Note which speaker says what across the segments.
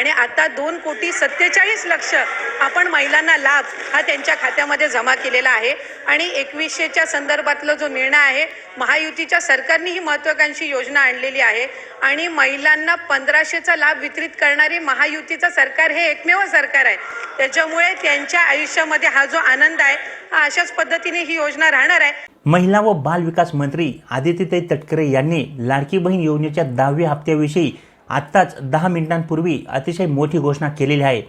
Speaker 1: आणि आता दोन कोटी सत्तेचाळीस लक्ष आपण महिलांना लाभ हा त्यांच्या खात्यामध्ये जमा केलेला आहे. आणि एकवीसशेच्या संदर्भातला जो निर्णय आहे महायुतीच्या सरकारने ही महत्वाकांक्षी योजना आणलेली आहे. आणि महिलांना पंधराशेचा लाभ वितरित करणारी महायुतीचं सरकार हे एकमेव सरकार आहे. त्याच्यामुळे त्यांच्या आयुष्यामध्ये हा जो आनंद आहे हा अशाच पद्धतीने ही योजना राहणार आहे.
Speaker 2: महिला व बाल विकास मंत्री आदित्यताई तटकरे यांनी लाडकी बहीण योजनेच्या दहाव्या हप्त्याविषयी आत्ताच दहा मिनिटांपूर्वी अतिशय मोठी घोषणा केलेली आहे.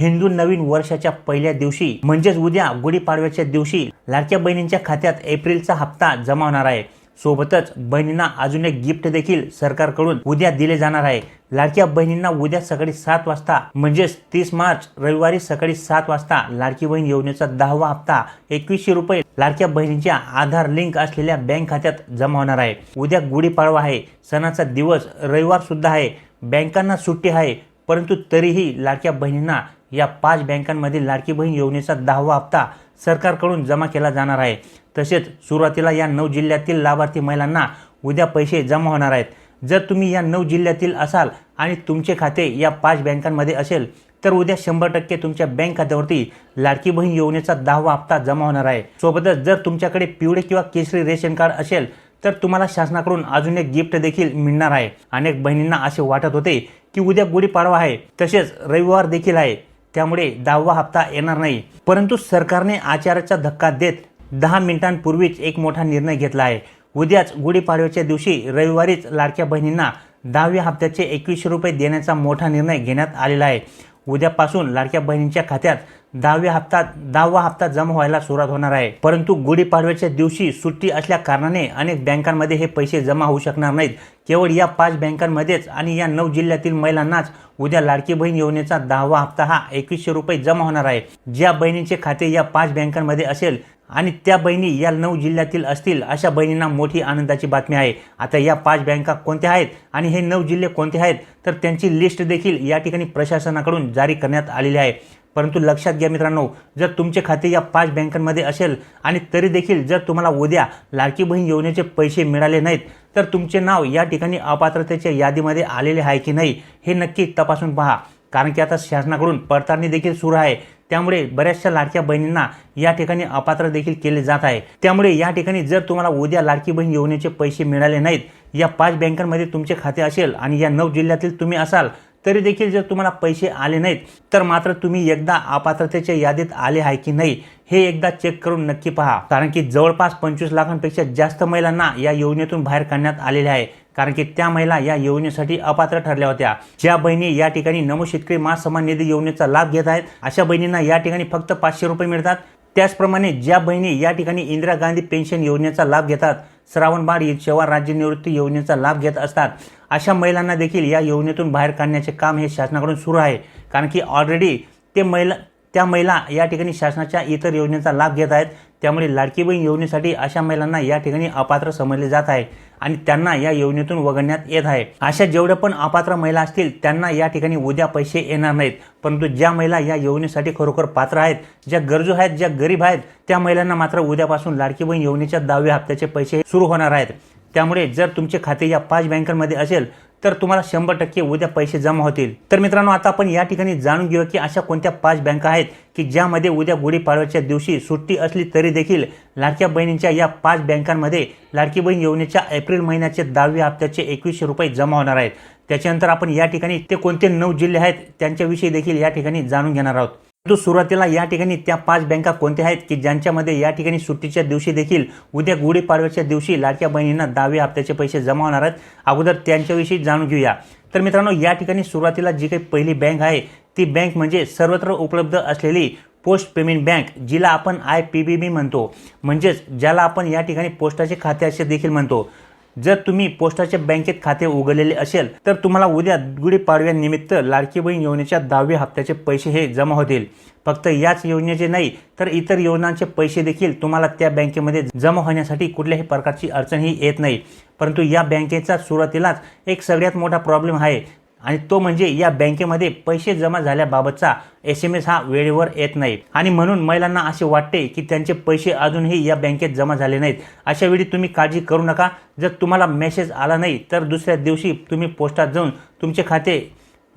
Speaker 2: हिंदू नवीन वर्षाच्या पहिल्या दिवशी म्हणजेच उद्या गुढीपाडव्याच्या दिवशी लाडक्या बहिणींच्या खात्यात एप्रिलचा हप्ता जमा होणार आहे. सोबतच बहिणींना अजून एक गिफ्ट देखील सरकारकडून उद्या दिले जाणार आहे. लाडक्या बहिणींना उद्या सकाळी सात वाजता म्हणजेच तीस मार्च रविवारी सकाळी सात वाजता लाडकी बहीण योजनेचा दहावा हप्ता एकवीसशे रुपये लाडक्या बहिणींच्या आधार लिंक असलेल्या बँक खात्यात जमा होणार आहे. उद्या गुढीपाडवा आहे. सणाचा दिवस रविवार सुद्धा आहे. बँकांना सुट्टी आहे परंतु तरीही लाडक्या बहिणींना या पाच बँकांमधील लाडकी बहीण योजनेचा दहावा हप्ता सरकारकडून जमा केला जाणार आहे. तसेच सुरुवातीला या नऊ जिल्ह्यातील लाभार्थी महिलांना उद्या पैसे जमा होणार आहेत. जर तुम्ही या नऊ जिल्ह्यातील असाल आणि तुमचे खाते या पाच बँकांमध्ये असेल तर उद्या शंभर टक्के तुमच्या बँक खात्यावरती लाडकी बहीण योजनेचा दहावा हप्ता जमा होणार आहे. सोबतच जर तुमच्याकडे पिवळे किंवा केसरी रेशन कार्ड असेल तर तुम्हाला शासनाकडून अजून एक गिफ्ट देखील मिळणार आहे. अनेक बहिणींना असे वाटत होते की उद्या गुढीपाडवा आहे. तसेच रविवार देखील आहे. त्यामुळे दहावा हप्ता येणार नाही. परंतु सरकारने आचाराचा धक्का देत दहा मिनिटांपूर्वीच एक मोठा निर्णय घेतला आहे. उद्याच गुढीपाडव्याच्या दिवशी रविवारीच लाडक्या बहिणींना दहाव्या हप्त्याचे एकवीसशे रुपये देण्याचा मोठा निर्णय घेण्यात आलेला आहे. उद्यापासून लाडक्या बहिणींच्या खात्यात दहाव्या हप्ता दहावा हप्ता जमा व्हायला सुरुवात होणार आहे. परंतु गुढीपाडव्याच्या दिवशी सुट्टी असल्या कारणाने अनेक बँकांमध्ये हे पैसे जमा होऊ शकणार नाहीत. केवळ या पाच बँकांमध्येच आणि या नऊ जिल्ह्यातील महिलांनाच उद्या लाडकी बहीण योजनेचा दहावा हप्ता हा एकवीसशे रुपये जमा होणार आहे. ज्या बहिणींचे खाते या पाच बँकांमध्ये असेल आणि त्या बहिणी या नऊ जिल्ह्यातील असतील अशा बहिणींना मोठी आनंदाची बातमी आहे. आता या पाच बँका कोणत्या आहेत आणि हे नऊ जिल्हे कोणते आहेत तर त्यांची लिस्ट देखील या ठिकाणी प्रशासनाकडून जारी करण्यात आलेली आहे. परंतु लक्षात घ्या मित्रांनो जर तुमचे खाते या पाच बँकांमध्ये असेल आणि तरी देखील जर तुम्हाला उद्या लाडकी बहीण योजनेचे पैसे मिळाले नाहीत तर तुमचे नाव या ठिकाणी अपात्रतेच्या यादीमध्ये आलेले आहे की नाही हे नक्की तपासून पहा. कारण की आता शासनाकडून पडताळणी देखील सुरू आहे. त्यामुळे बऱ्याचशा लाडक्या बहिणींना या ठिकाणी अपात्र देखील केले जात आहे. त्यामुळे या ठिकाणी जर तुम्हाला उद्या लाडकी बहीण योजनेचे पैसे मिळाले नाहीत या पाच बँकांमध्ये तुमचे खाते असेल आणि या नऊ जिल्ह्यातील तुम्ही असाल तरी देखील जर तुम्हाला पैसे आले नाहीत तर मात्र तुम्ही एकदा अपात्रतेच्या यादीत आले आहे की नाही हे एकदा चेक करून नक्की पहा. कारण की जवळपास पंचवीस लाखांपेक्षा जास्त महिलांना या योजनेतून बाहेर काढण्यात आलेले आहे. कारण की त्या महिला या योजनेसाठी अपात्र ठरल्या होत्या. ज्या बहिणी या ठिकाणी नमो शेतकरी मा निधी योजनेचा लाभ घेत आहेत अशा बहिणींना या ठिकाणी फक्त पाचशे रुपये मिळतात. त्याचप्रमाणे ज्या बहिणी या ठिकाणी इंदिरा गांधी पेन्शन योजनेचा लाभ घेतात श्रावणबाळ सेवा राज्य निवृत्ती योजनेचा लाभ घेत असतात. अशा महिलांना देखील या योजनेतून बाहेर काढण्याचे काम हे शासनाकडून सुरू आहे. कारण की ऑलरेडी ते महिला त्या महिला या ठिकाणी शासनाच्या इतर योजनेचा लाभ घेत आहेत. त्यामुळे लाडकी बहीण योजनेसाठी अशा महिलांना या ठिकाणी अपात्र समजले जात आहे. आणि त्यांना या योजनेतून वगळण्यात येत आहे. अशा जेवढ्या पण अपात्र महिला असतील त्यांना या ठिकाणी उद्या पैसे येणार नाहीत. परंतु ज्या महिला या योजनेसाठी खरोखर पात्र आहेत ज्या गरजू आहेत ज्या गरीब आहेत त्या महिलांना मात्र उद्यापासून लाडकी बहीण योजनेच्या दहाव्या हप्त्याचे पैसे सुरू होणार आहेत. त्यामुळे जर तुमचे खाते या पाच बँकांमध्ये असेल तर तुम्हाला शंभर टक्के उद्या पैसे जमा होतील. तर मित्रांनो आता आपण या ठिकाणी जाणून घेऊया की अशा कोणत्या पाच बँका आहेत की ज्यामध्ये उद्या गुढीपाडव्याच्या दिवशी सुट्टी असली तरी देखील लाडक्या बहिणींच्या या पाच बँकांमध्ये लाडकी बहीण योजनेच्या एप्रिल महिन्याचे दहाव्या हप्त्याचे एकवीसशे रुपये जमा होणार आहेत. त्याच्यानंतर आपण या ठिकाणी ते कोणते नऊ जिल्हे आहेत त्यांच्याविषयी देखील या ठिकाणी जाणून घेणार आहोत. परंतु सुरुवातीला या ठिकाणी त्या पाच बँका कोणत्या आहेत की ज्यांच्यामध्ये या ठिकाणी सुट्टीच्या दिवशी देखील उद्या गुढीपाडव्याच्या दिवशी लाडक्या बहिणींना दहावे हप्त्याचे पैसे जमा होणार आहेत अगोदर त्यांच्याविषयी जाणून घेऊया. तर मित्रांनो या ठिकाणी सुरुवातीला जी काही पहिली बँक आहे ती बँक म्हणजे सर्वत्र उपलब्ध असलेली पोस्ट पेमेंट बँक जिला आपण आय पी बी बी म्हणतो. म्हणजेच ज्याला आपण या ठिकाणी पोस्टाचे खाते असे देखील म्हणतो. जर तुम्ही पोस्टाच्या बँकेत खाते उघडलेले असेल तर तुम्हाला उद्या गुढीपाडव्यानिमित्त लाडकी बहीण योजनेच्या दहाव्या हप्त्याचे पैसे हे जमा होतील. फक्त याच योजनेचे नाही तर इतर योजनांचे पैसे देखील तुम्हाला त्या बँकेमध्ये जमा होण्यासाठी कुठल्याही प्रकारची अडचणही येत नाही. परंतु या बँकेचा सुरुवातीलाच एक सगळ्यात मोठा प्रॉब्लेम आहे. आणि तो म्हणजे या बँकेमध्ये पैसे जमा झाल्याबाबतचा एस एम एस हा वेळेवर येत नाही. आणि म्हणून महिलांना असे वाटते की त्यांचे पैसे अजूनही या बँकेत जमा झाले नाहीत. अशा वेळी तुम्ही काळजी करू नका. जर तुम्हाला मेसेज आला नाही तर दुसऱ्या दिवशी तुम्ही पोस्टात जाऊन तुमचे खाते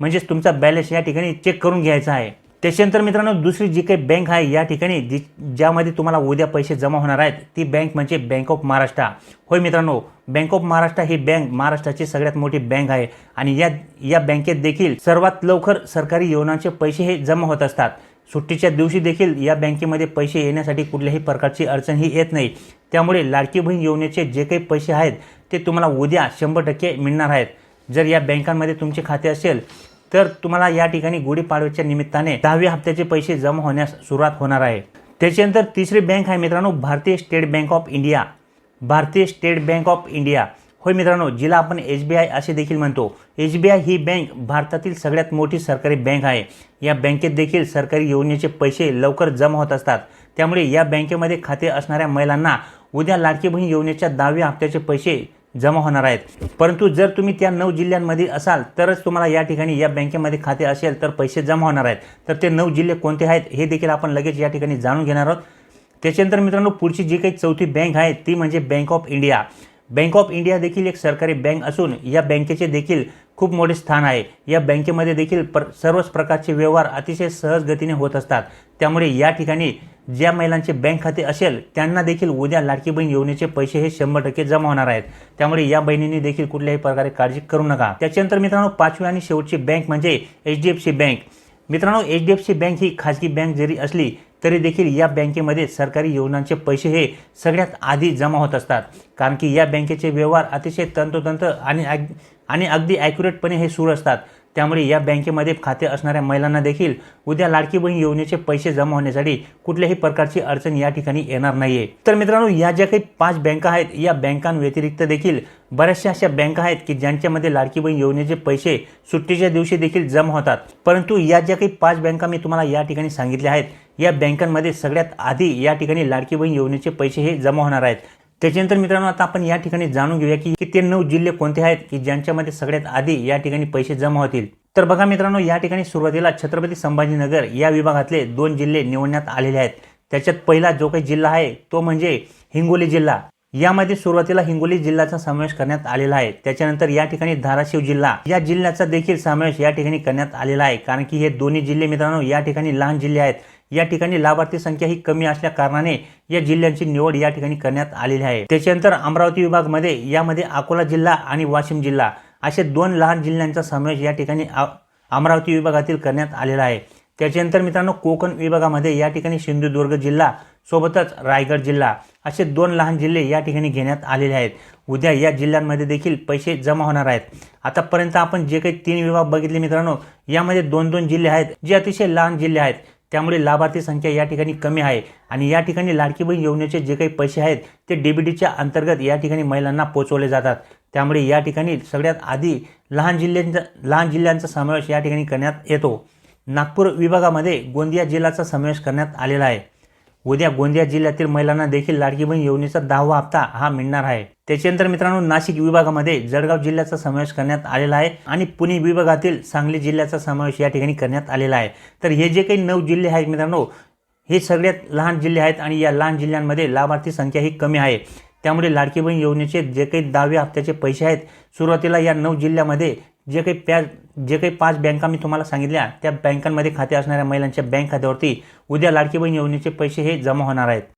Speaker 2: म्हणजेच तुमचा बॅलन्स या ठिकाणी चेक करून घ्यायचा आहे. त्याच्यानंतर मित्रांनो दुसरी जी काही बँक आहे या ठिकाणी जी ज्यामध्ये तुम्हाला उद्या पैसे जमा होणार आहेत ती बँक म्हणजे बँक ऑफ महाराष्ट्र. होय मित्रांनो बँक ऑफ महाराष्ट्र ही बँक महाराष्ट्राची सगळ्यात मोठी बँक आहे. आणि या या बँकेत देखील सर्वात लवकर सरकारी योजनांचे पैसे हे जमा होत असतात. सुट्टीच्या दिवशी देखील या बँकेमध्ये पैसे येण्यासाठी कुठल्याही प्रकारची अडचण ही येत नाही. त्यामुळे लाडकी बहीण योजनेचे जे काही पैसे आहेत ते तुम्हाला उद्या शंभर टक्के मिळणार आहेत. जर या बँकांमध्ये तुमचे खाते असेल तर तुम्हाला या ठिकाणी गुढीपाडव्याच्या निमित्ताने दहाव्या हप्त्याचे पैसे जमा होण्यास सुरुवात होणार आहे. त्याच्यानंतर तिसरी बँक आहे मित्रांनो भारतीय स्टेट बँक ऑफ इंडिया भारतीय स्टेट बँक ऑफ इंडिया. होय मित्रांनो जिला आपण एस बी आय असे देखील म्हणतो. एस बी आय ही बँक भारतातील सगळ्यात मोठी सरकारी बँक आहे. या बँकेत देखील सरकारी योजनेचे पैसे लवकर जमा होत असतात. त्यामुळे या बँकेमध्ये खाते असणाऱ्या महिलांना उद्या लाडकी बहीण योजनेच्या दहाव्या हप्त्याचे पैसे जमा होणार आहेत. परंतु जर तुम्ही त्या नऊ जिल्ह्यांमध्ये असाल तरच तुम्हाला या ठिकाणी या बँकेमध्ये खाते असेल तर पैसे जमा होणार आहेत. तर ते नऊ जिल्हे कोणते आहेत हे देखील आपण लगेच या ठिकाणी जाणून घेणार आहोत. त्याच्यानंतर मित्रांनो पुढची जी काही चौथी बँक आहे ती म्हणजे bank of India bank of India देखील एक सरकारी बँक असून या बँकेचे देखील खूप मोठे स्थान आहे. या बँकेमध्ये देखील पर सर्वच प्रकारचे व्यवहार अतिशय सहज गतीने होत असतात. त्यामुळे या ठिकाणी ज्या महिलांचे बँक खाते असेल त्यांना देखील उद्या लाडकी बहीण योजनेचे पैसे हे शंभर टक्के जमा होणार आहेत. त्यामुळे या बहिणींनी देखील कुठल्याही प्रकारे काळजी करू नका. त्याच्यानंतर मित्रांनो पाचवी आणि शेवटची बँक म्हणजे H D F C bank मित्रांनो H D F C bank ही खाजगी बँक जरी असली तरी देखील या बँकेमध्ये सरकारी योजनांचे पैसे हे सगळ्यात आधी जमा होत असतात. कारण की या बँकेचे व्यवहार अतिशय तंतोतंत आणि अग- आणि अगदी ॲक्युरेटपणे हे सुरू असतात. त्यामुळे या बँकेमध्ये खाते असणाऱ्या महिलांना देखील उद्या लाडकी बहीण योजनेचे पैसे जमा होण्यासाठी कुठल्याही प्रकारची अडचण या ठिकाणी येणार नाहीये. तर मित्रांनो या ज्या काही पाच बँका आहेत या बँकांव्यतिरिक्त देखील बऱ्याचशा अशा बँका आहेत की ज्यांच्यामध्ये लाडकी बहीण योजनेचे पैसे सुट्टीच्या दिवशी देखील जमा होतात. परंतु या ज्या काही पाच बँका मी तुम्हाला या ठिकाणी सांगितल्या आहेत या बँकांमध्ये सगळ्यात आधी या ठिकाणी लाडकी बहीण योजनेचे पैसे हे जमा होणार आहेत. त्याच्यानंतर मित्रांनो आता आपण या ठिकाणी जाणून घेऊया की ते नऊ जिल्हे कोणते आहेत की ज्यांच्यामध्ये सगळ्यात आधी या ठिकाणी पैसे जमा होतील. तर बघा मित्रांनो या ठिकाणी सुरुवातीला छत्रपती संभाजीनगर या विभागातले दोन जिल्हे निवडण्यात आलेले आहेत. त्याच्यात पहिला जो काही जिल्हा आहे तो म्हणजे हिंगोली जिल्हा. यामध्ये सुरुवातीला हिंगोली जिल्ह्याचा समावेश करण्यात आलेला आहे. त्याच्यानंतर या ठिकाणी धाराशिव जिल्हा या जिल्ह्याचा देखील समावेश या ठिकाणी करण्यात आलेला आहे. कारण की हे दोन्ही जिल्हे मित्रांनो या ठिकाणी लहान जिल्हे आहेत. या ठिकाणी लाभार्थी संख्या ही कमी असल्या कारणाने या जिल्ह्यांची निवड या ठिकाणी करण्यात आलेली आहे. त्याच्यानंतर अमरावती विभागमध्ये यामध्ये अकोला जिल्हा आणि वाशिम जिल्हा असे दोन लहान जिल्ह्यांचा समावेश या ठिकाणी आ- अमरावती विभागातील करण्यात आलेला आहे. त्याच्यानंतर मित्रांनो कोकण विभागामध्ये या ठिकाणी सिंधुदुर्ग जिल्हा सोबतच रायगड जिल्हा असे दोन लहान जिल्हे या ठिकाणी घेण्यात आलेले आहेत. उद्या या जिल्ह्यांमध्ये देखील पैसे जमा होणार आहेत. आतापर्यंत आपण जे काही तीन विभाग बघितले मित्रांनो यामध्ये दोन दोन जिल्हे आहेत जे अतिशय लहान जिल्हे आहेत. त्यामुळे लाभार्थी संख्या या ठिकाणी कमी आहे. आणि या ठिकाणी लाडकी बहीण योजनेचे जे काही पैसे आहेत ते डीबीडीच्या अंतर्गत या ठिकाणी महिलांना पोचवले जातात. त्यामुळे या ठिकाणी सगळ्यात आधी लहान जिल्ह्यांचा लहान जिल्ह्यांचा समावेश या ठिकाणी करण्यात येतो. नागपूर विभागामध्ये गोंदिया जिल्ह्याचा समावेश करण्यात आलेला आहे. उद्या गोंदिया जिल्ह्यातील महिलांना देखील लाडकी बहीण योजनेचा दहावा हप्ता हा मिळणार आहे. त्याच्यानंतर मित्रांनो नाशिक विभागामध्ये जळगाव जिल्ह्याचा समावेश करण्यात आलेला आहे आणि पुणे विभागातील सांगली जिल्ह्याचा समावेश या ठिकाणी करण्यात आलेला आहे. तर हे जे काही नऊ जिल्हे आहेत मित्रांनो हे सगळ्यात लहान जिल्हे आहेत आणि या लहान जिल्ह्यांमध्ये लाभार्थी संख्या ही कमी आहे. त्यामुळे लाडकी बहीण योजनेचे जे काही दहाव्या हप्त्याचे पैसे आहेत सुरुवातीला या नऊ जिल्ह्यामध्ये जे काही प्या जे काही पाच बँका मी तुम्हाला सांगितल्या त्या बँकांमध्ये खाते असणाऱ्या महिलांच्या बँक खात्यावरती उद्या लाडकी बहीण योजनेचे पैसे हे जमा होणार आहेत.